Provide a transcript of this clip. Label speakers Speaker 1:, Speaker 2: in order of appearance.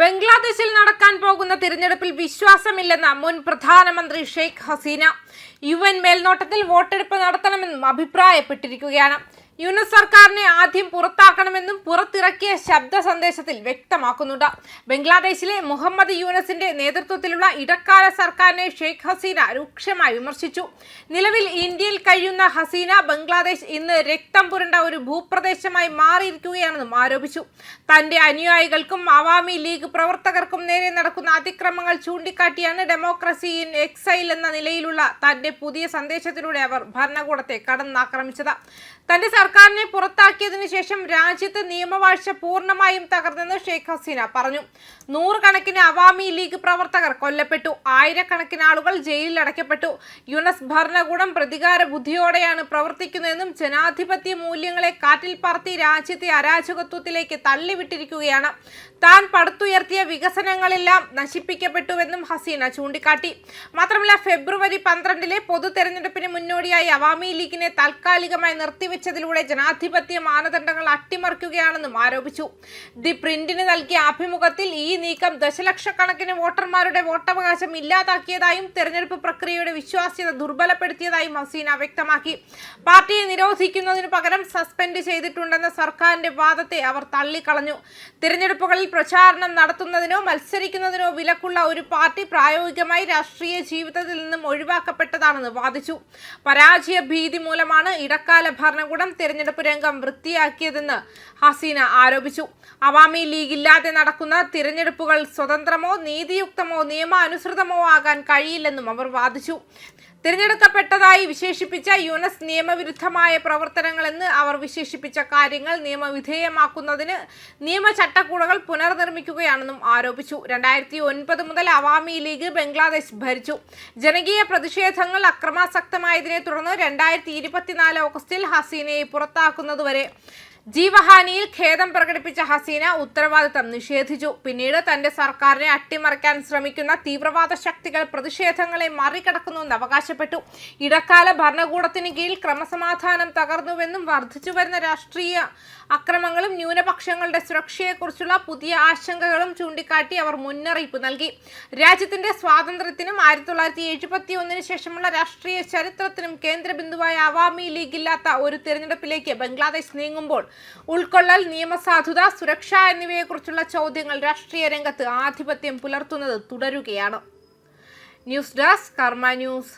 Speaker 1: ബംഗ്ലാദേശിൽ നടക്കാൻ പോകുന്ന തിരഞ്ഞെടുപ്പിൽ വിശ്വാസമില്ലെന്ന മുൻ പ്രധാനമന്ത്രി ഷെയ്ഖ് ഹസീന. യു എൻ മേൽനോട്ടത്തിൽ വോട്ടെടുപ്പ് നടത്തണമെന്നും അഭിപ്രായപ്പെട്ടിരിക്കുകയാണ്. യൂനിസ് സർക്കാരിനെ ആദ്യം പുറത്താക്കണമെന്നും പുറത്തിറക്കിയ ശബ്ദ സന്ദേശത്തിൽ വ്യക്തമാക്കുന്നുണ്ട്. ബംഗ്ലാദേശിലെ മുഹമ്മദ് യൂനസിന്റെ നേതൃത്വത്തിലുള്ള ഇടക്കാല സർക്കാരിനെ ഷെയ്ഖ് ഹസീന രൂക്ഷമായി വിമർശിച്ചു. നിലവിൽ ഇന്ത്യയിൽ കഴിയുന്ന ഹസീന ബംഗ്ലാദേശ് ഇന്ന് രക്തം പുരണ്ട ഒരു ഭൂപ്രദേശമായി മാറിയിരിക്കുകയാണെന്നും ആരോപിച്ചു. തന്റെ അനുയായികൾക്കും അവാമി ലീഗ് പ്രവർത്തകർക്കും നേരെ നടക്കുന്ന അതിക്രമങ്ങൾ ചൂണ്ടിക്കാട്ടിയാണ് ഡെമോക്രസി ഇൻ എക്സൈൽ എന്ന നിലയിലുള്ള തന്റെ പുതിയ സന്ദേശത്തിലൂടെ അവർ ഭരണകൂടത്തെ കടന്നാക്രമിച്ചത്. തന്റെ സർക്കാരിനെ പുറത്താക്കിയതിനു ശേഷം രാജ്യത്ത് നിയമവാഴ്ച പൂർണമായും തകർന്നെന്ന് ഷെയ്ഖ് ഹസീന പറഞ്ഞു. നൂറുകണക്കിന് അവാമി ലീഗ് പ്രവർത്തകർ കൊല്ലപ്പെട്ടു. ആയിരക്കണക്കിന് ആളുകൾ ജയിലിൽ അടയ്ക്കപ്പെട്ടു. യുനസ് ഭരണകൂടം പ്രതികാര ബുദ്ധിയോടെയാണ് പ്രവർത്തിക്കുന്നതെന്നും ജനാധിപത്യ മൂല്യങ്ങളെ കാറ്റിൽ പറത്തി രാജ്യത്തെ അരാജകത്വത്തിലേക്ക് തള്ളിവിട്ടിരിക്കുകയാണ്. താൻ പടുത്തുയർത്തിയ വികസനങ്ങളെല്ലാം നശിപ്പിക്കപ്പെട്ടുവെന്നും ഹസീന ചൂണ്ടിക്കാട്ടി. മാത്രമല്ല ഫെബ്രുവരി പന്ത്രണ്ടിലെ പൊതു തെരഞ്ഞെടുപ്പിന് മുന്നോടിയായി അവാമി ലീഗിനെ താൽക്കാലികമായി നിർത്തിവെച്ചതിലൂടെ ജനാധിപത്യ മാനദണ്ഡങ്ങൾ അട്ടിമറിക്കുകയാണെന്നും ആരോപിച്ചു. ദി പ്രിന്റിന് നൽകിയ ആഭിമുഖത്തിൽ ഈ നീക്കം ദശലക്ഷക്കണക്കിന് വോട്ടർമാരുടെ വോട്ടവകാശം ഇല്ലാതാക്കിയതായും തെരഞ്ഞെടുപ്പ് പ്രക്രിയയുടെ വിശ്വാസ്യത ദുർബലപ്പെടുത്തിയതായും ഹസീന വ്യക്തമാക്കി. പാർട്ടിയെ നിരോധിക്കുന്നതിന് പകരം സസ്പെൻഡ് ചെയ്തിട്ടുണ്ടെന്ന സർക്കാരിന്റെ വാദത്തെ അവർ തള്ളിക്കളഞ്ഞു. തിരഞ്ഞെടുപ്പുകളിൽ പ്രചാരണം നടത്തുന്നതിനോ മത്സരിക്കുന്നതിനോ വിലക്കുള്ള ഒരു പാർട്ടി പ്രായോഗികമായി രാഷ്ട്രീയ ജീവിതത്തിൽ നിന്നും ഒഴിവാക്കപ്പെട്ടതാണെന്ന് വാദിച്ചു. പരാജയ ഭീതി മൂലമാണ് ഇടക്കാല ഭരണകൂടം തിരഞ്ഞെടുപ്പ് രംഗം വൃത്തിയാക്കിയതെന്ന് ഹസീന ആരോപിച്ചു. അവാമി ലീഗ് ഇല്ലാതെ നടക്കുന്ന തിരഞ്ഞെടുപ്പുകൾ സ്വതന്ത്രമോ നീതിയുക്തമോ നിയമാനുസൃതമോ ആകാൻ കഴിയില്ലെന്നും അവർ വാദിച്ചു. തിരഞ്ഞെടുക്കപ്പെട്ടതായി വിശേഷിപ്പിച്ച യുനസ് നിയമവിരുദ്ധമായ പ്രവർത്തനങ്ങളെന്ന് അവർ വിശേഷിപ്പിച്ച കാര്യങ്ങൾ നിയമവിധേയമാക്കുന്നതിന് നിയമചട്ടക്കൂടകൾ പുനർനിർമ്മിക്കുകയാണെന്നും ആരോപിച്ചു. രണ്ടായിരത്തി ഒൻപത് മുതൽ അവാമി ലീഗ് ബംഗ്ലാദേശ് ഭരിച്ചു. ജനകീയ പ്രതിഷേധങ്ങൾ അക്രമാസക്തമായതിനെ തുടർന്ന് രണ്ടായിരത്തി ഇരുപത്തിനാല് ഓഗസ്റ്റിൽ ഹസീനയെ പുറത്താക്കുന്നതുവരെ ജീവഹാനിയിൽ ഖേദം പ്രകടിപ്പിച്ച ഹസീന ഉത്തരവാദിത്തം നിഷേധിച്ചു. പിന്നീട് തന്റെ സർക്കാരിനെ അട്ടിമറിക്കാൻ ശ്രമിക്കുന്ന തീവ്രവാദ ശക്തികൾ പ്രതിഷേധങ്ങളെ മറികടക്കുന്നുവെന്ന് അവകാശപ്പെട്ടു ഇടക്കാല ഭരണകൂടത്തിന് കീഴിൽ ക്രമസമാധാനം തകർന്നുവെന്നും വർദ്ധിച്ചു വരുന്ന രാഷ്ട്രീയ അക്രമങ്ങളും ന്യൂനപക്ഷങ്ങളുടെ സുരക്ഷയെക്കുറിച്ചുള്ള പുതിയ ആശങ്കകളും ചൂണ്ടിക്കാട്ടി അവർ മുന്നറിയിപ്പ് നൽകി. രാജ്യത്തിന്റെ സ്വാതന്ത്ര്യത്തിനും ആയിരത്തി തൊള്ളായിരത്തി എഴുപത്തി ഒന്നിന് ശേഷമുള്ള രാഷ്ട്രീയ ചരിത്രത്തിനും കേന്ദ്രബിന്ദുവായ അവാമി ലീഗ് ഇല്ലാത്ത ഒരു തിരഞ്ഞെടുപ്പിലേക്ക് ബംഗ്ലാദേശ് നീങ്ങുമ്പോൾ ഉൾക്കൊള്ളൽ നിയമസാധുത സുരക്ഷ എന്നിവയെക്കുറിച്ചുള്ള ചോദ്യങ്ങൾ രാഷ്ട്രീയ രംഗത്ത് ആധിപത്യം പുലർത്തുന്നത് തുടരുകയാണ്. News desk Karma news.